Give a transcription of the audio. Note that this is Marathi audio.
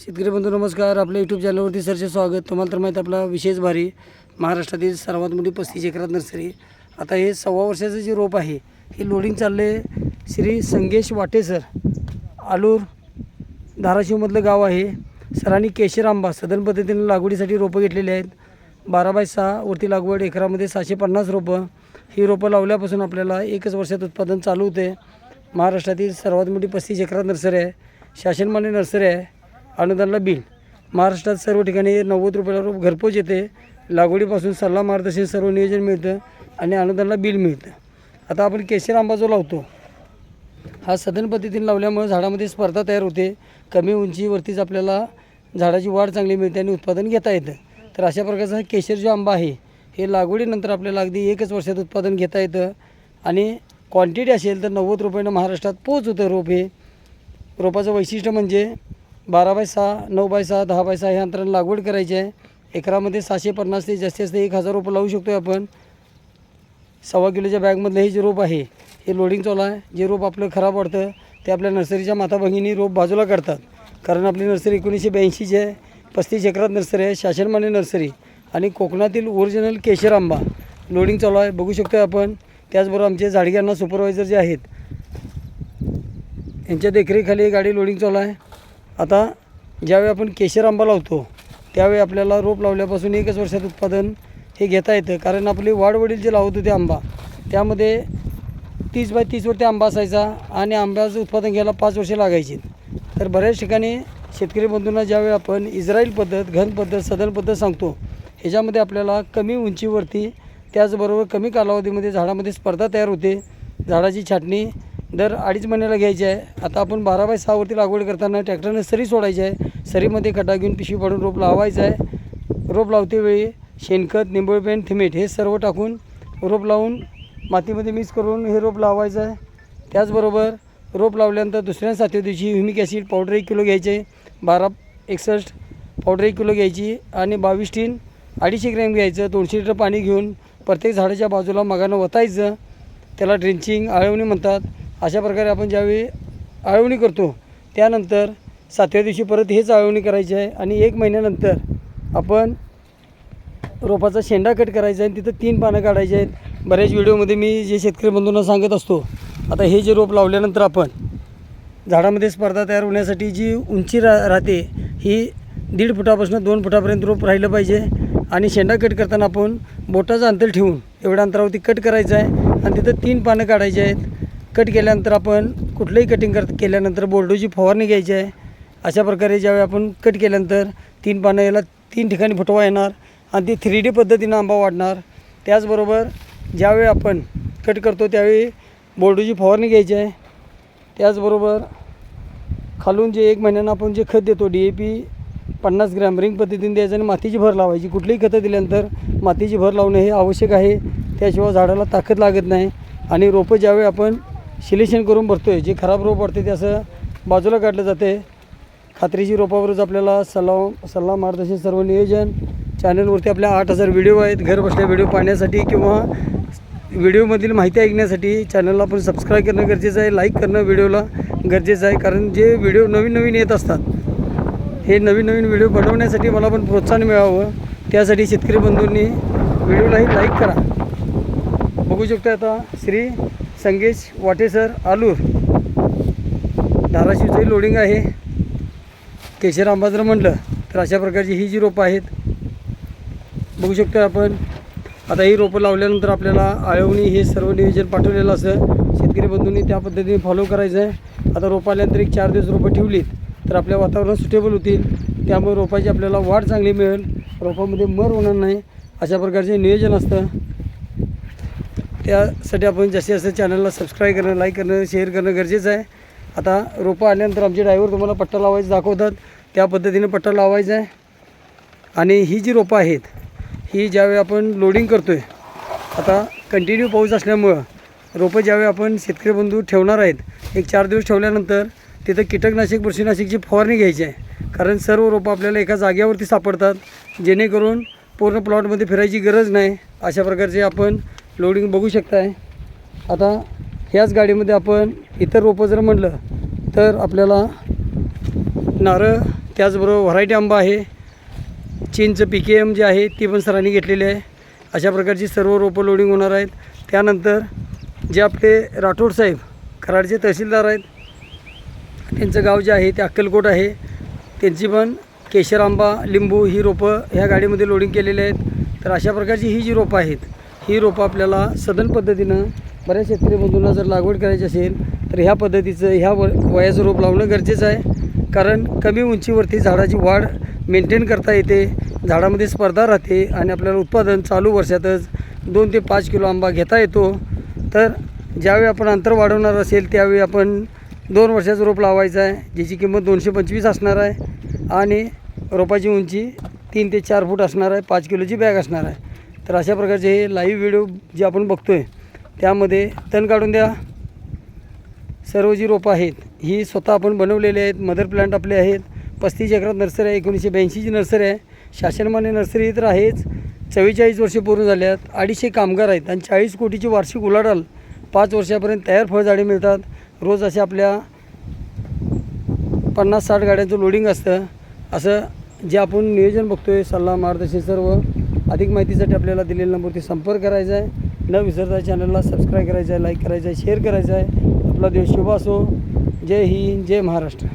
शेतकरी बंधू नमस्कार. आपल्या यूट्यूब चॅनलवरती सरचे स्वागत. तुम्हाला तर माहीत आपला विशेष भारी महाराष्ट्रातील सर्वात मोठी पस्तीस एकरात नर्सरी. आता हे सव्वा वर्षाचं जे रोप आहे हे लोडिंग चालले श्री संगेश वाटे सर. आलूर धाराशिवमधलं गाव आहे. सरांनी केशर आंबा सदन पद्धतीने लागवडीसाठी रोपं घेतलेली आहेत. बारा बाय सहावरती लागवड एकरामध्ये सहाशे पन्नास रोपं. ही रोपं लावल्यापासून आपल्याला एकच वर्षात उत्पादन चालू होते महाराष्ट्रातील सर्वात मोठी पस्तीस एकरात नर्सरी आहे. शासनमान्य नर्सरी आहे. अनुदानला बिल. महाराष्ट्रात सर्व ठिकाणी नव्वद रुपयाला रोप घरपोच येते. लागवडीपासून सल्ला मार्गदर्शन सर्व नियोजन मिळतं आणि अनुदानला बिल मिळतं. आता आपण केशर आंबा जो लावतो हा सदन पद्धतीने लावल्यामुळे झाडामध्ये स्पर्धा तयार होते. कमी उंचीवरतीच आपल्याला झाडाची वाढ चांगली मिळते आणि उत्पादन घेता येतं. तर अशा प्रकारचा हा केशर जो आंबा आहे हे लागवडीनंतर आपल्याला अगदी एकच वर्षात उत्पादन घेता येतं. आणि क्वांटिटी असेल तर नव्वद रुपयानं महाराष्ट्रात पोच होतं रोप हे. रोपाचं वैशिष्ट्य म्हणजे बारा बाय सहा नऊ बाय सहा दहा बाय सहा ह्या अंतराने लागवड करायची आहे. एकरामध्ये सहाशे पन्नास ते जास्तीत जास्त एक हजार रोपं लावू शकतो आपण. सव्वा किलोच्या बॅगमधलं हे जे रोप आहे हे लोडिंग चालू आहे. जे रोप आपलं खराब वाटतं ते आपल्या नर्सरीच्या माता भगिनी रोप बाजूला काढतात कारण आपली नर्सरी एकोणीसशे ब्याऐंशीची आहे. पस्तीस एकरात नर्सरी आहे शासनमान्य नर्सरी. आणि कोकणातील ओरिजिनल केशर आंबा लोडिंग चालू आहे. बघू शकतो आपण. त्याचबरोबर आमचे झाडग्यांना सुपरवायझर जे आहेत यांच्या देखरेखीखाली गाडी लोडिंग चालू आहे. आता ज्यावेळी आपण केशर आंबा लावतो त्यावेळी आपल्याला रोप लावल्यापासून एकच वर्षात उत्पादन हे घेता येतं. कारण आपली वाढवडील जे लावत होते आंबा त्यामध्ये तीस बाय तीसवरती आंबा असायचा आणि आंब्याचं उत्पादन घ्यायला पाच वर्षे लागायची. तर बऱ्याच ठिकाणी शेतकरी बंधूंना ज्यावेळी आपण इस्रायल पद्धत घन पद्धत सदन पद्धत सांगतो ह्याच्यामध्ये आपल्याला कमी उंचीवरती त्याचबरोबर कमी कालावधीमध्ये झाडामध्ये स्पर्धा तयार होते. झाडाची छाटणी दर अडीच महिन्याला घ्यायची आहे. आता आपण बारा बाय सहावरती लागवड करताना ट्रॅक्टरने सरी सोडायची आहे. सरीमध्ये खड्डा घेऊन पिशवी पाडून रोप लावायचं आहे. रोप लावते वेळी शेणखत निंबळपेंट थिमेट हे सर्व टाकून रोप लावून मातीमध्ये मिक्स करून हे रोप लावायचं आहे. त्याचबरोबर रोप लावल्यानंतर दुसऱ्या सातव्या दिवशी ह्युमिक ॲसिड पावडर एक किलो घ्यायचे बारा एकसष्ट पावडर एक किलो घ्यायची आणि बावीस टीन अडीचशे ग्रॅम घ्यायचं. दोनशे लिटर पाणी घेऊन प्रत्येक झाडाच्या बाजूला मगानं वतायचं. त्याला ड्रिंचिंग आळवणी म्हणतात. अशा प्रकारे आपण ज्यावेळी आळवणी करतो त्यानंतर सातव्या दिवशी परत हेच आळवणी करायची आहे आणि एक महिन्यानंतर आपण रोपाचा शेंडा कट करायचा आहे आणि तिथं तीन पानं काढायची आहेत. बऱ्याच व्हिडिओमध्ये मी जे शेतकरी बंधूंना सांगत असतो आता हे जे रोप लावल्यानंतर आपण झाडामध्ये स्पर्धा तयार होण्यासाठी जी उंची रा राहते ही दीड फुटापासून दोन फुटापर्यंत रोप राहिलं पाहिजे आणि शेंडा कट करताना आपण बोटाचं अंतर ठेवून एवढ्या अंतरावरती कट करायचं आहे आणि तिथं तीन पानं काढायची आहेत. कट केल्यानंतर आपण कुठलंही कटिंग कर केल्यानंतर बोर्डोची फवारणी घ्यायची आहे. अशा प्रकारे ज्यावेळी आपण कट केल्यानंतर तीन पानं याला तीन ठिकाणी फुटवा येणार आणि ती थ्री डी पद्धतीनं आंबा वाढणार. त्याचबरोबर ज्यावेळी आपण कट करतो त्यावेळी बोर्डोची फवारणी घ्यायची आहे. त्याचबरोबर खालून जे एक महिन्यानं आपण जे खत देतो डी ए पी पन्नास ग्रॅम रिंग पद्धतीने द्यायचं आणि मातीची भर लावायची. कुठलीही खतं दिल्यानंतर मातीची भर लावणं हे आवश्यक आहे. त्याशिवाय झाडाला ताकद लागत नाही आणि रोपं ज्यावेळी आपण सिलेक्शन करून भरतो आहे जे खराब रोप वाटते ते असं बाजूला काढलं जाते. खात्रीची रोपावरच आपल्याला सल्ला सल्ला मार्गदर्शन सर्व नियोजन. चॅनलवरती आपल्या आठ हजार व्हिडिओ आहेत. घर बसल्या व्हिडिओ पाहण्यासाठी किंवा व्हिडिओमधील माहिती ऐकण्यासाठी चॅनलला आपण सबस्क्राईब करणं गरजेचं आहे. लाईक करणं व्हिडिओला गरजेचं आहे. कारण जे व्हिडिओ नवीन नवीन येत असतात हे नवीन नवीन व्हिडिओ बनवण्यासाठी मला पण प्रोत्साहन मिळावं. त्यासाठी शेतकरी बंधूंनी व्हिडिओलाही लाईक करा. बघू शकतो आता श्री संगेश वाटेसर आलूर. धाराशिवचंही लोडिंग आहे. केशर आंबा जर म्हणलं तर अशा प्रकारची ही जी रोपं आहेत बघू शकतो आपण. आता ही रोपं लावल्यानंतर आपल्याला आळवणी हे सर्व नियोजन पाठवलेलं असं शेतकरी बंधूंनी त्या पद्धतीने फॉलो करायचं आहे आता रोपं आल्यानंतर एक चार दिवस रोपं ठेवलीत तर आपल्या वातावरण सुटेबल होतील. त्यामुळे रोपाची आपल्याला वाढ चांगली मिळेल. रोपामध्ये मर होणार नाही अशा प्रकारचे नियोजन असतं. त्यासाठी आपण जास्तीत जास्त चॅनलला सबस्क्राईब करणं लाईक करणं शेअर करणं गरजेचं आहे. आता रोपं आल्यानंतर आमचे ड्रायव्हर तुम्हाला पट्टा लावायचं दाखवतात. त्या पद्धतीने पट्टा लावायचा आहे. आणि ही जी रोपं आहेत ही ज्यावेळी आपण लोडिंग करतो आहे आता कंटिन्यू पाऊस असल्यामुळं रोपं ज्यावेळी आपण शेतकरी बंधू ठेवणार आहेत एक चार दिवस ठेवल्यानंतर तिथं कीटकनाशक बुरशीनाशकची फवारणी घ्यायची आहे. कारण सर्व रोपं आपल्याला एका जागेवरती सापडतात जेणेकरून पूर्ण प्लॉटमध्ये फिरायची गरज नाही. अशा प्रकारचे आपण लोडिंग बघू शकताय. आता ह्याच गाडीमध्ये आपण इतर रोपं जर म्हणलं तर आपल्याला नारळ त्याचबरोबर व्हरायटी आंबा आहे. चीनचं पी के एम जे आहे ती पण सरांनी घेतलेली आहे. अशा प्रकारची सर्व रोपं लोडिंग होणार आहेत. त्यानंतर जे आपले राठोड साहेब कराडचे तहसीलदार आहेत त्यांचं गाव जे आहे ते अक्कलकोट आहे. त्यांची पण केशर आंबा लिंबू ही रोपं ह्या गाडीमध्ये लोडिंग केलेली आहेत. तर अशा प्रकारची ही जी रोपं आहेत ही रोपं आपल्याला सदन पद्धतीनं बऱ्याच शेतकरी बंधूंना जर लागवड करायची असेल तर ह्या पद्धतीचं ह्या व वयाचं रोप लावणं गरजेचं आहे. कारण कमी उंचीवरती झाडाची वाढ मेंटेन करता येते झाडामध्ये स्पर्धा राहते आणि आपल्याला उत्पादन चालू वर्षातच दोन ते पाच किलो आंबा घेता येतो. तर ज्यावेळी आपण अंतर वाढवणार असेल त्यावेळी आपण दोन वर्षाचं रोप लावायचं आहे ज्याची किंमत दोनशे पंचवीस असणार आहे आणि रोपाची उंची तीन ते चार फूट असणार आहे पाच किलोची बॅग असणार आहे. तर अशा प्रकारचे हे लाईव्ह व्हिडिओ जे आपण बघतो आहे त्यामध्ये तण काढून द्या. सर्व जी रोपं आहेत ही स्वतः आपण बनवलेली आहेत. मदर प्लांट आपले आहेत. पस्तीस एकरात नर्सरी आहे एकोणीसशे ब्याऐंशीची नर्सरी आहे. शासनमान्य नर्सरी तर आहेच. चव्वेचाळीस वर्षे पूर्ण झाले आहेत अडीचशे कामगार आहेत आणि चाळीस कोटीची वार्षिक उलाढाल पाच वर्षापर्यंत तयार फळझाडे मिळतात. रोज असे आपल्या पन्नास साठ गाड्यांचं लोडिंग असतं. असं जे आपण नियोजन बघतो आहे सल्ला मार्गदर्शन सर्व अधिक माहितीसाठी आपल्याला दिलेल्या नंबरवरती संपर्क करायचा आहे. न विसरता चॅनलला सबस्क्राईब करायचं आहे लाईक करायचं आहे शेअर करायचं आहे. आपला देश शुभ असो. जय हिंद जय महाराष्ट्र.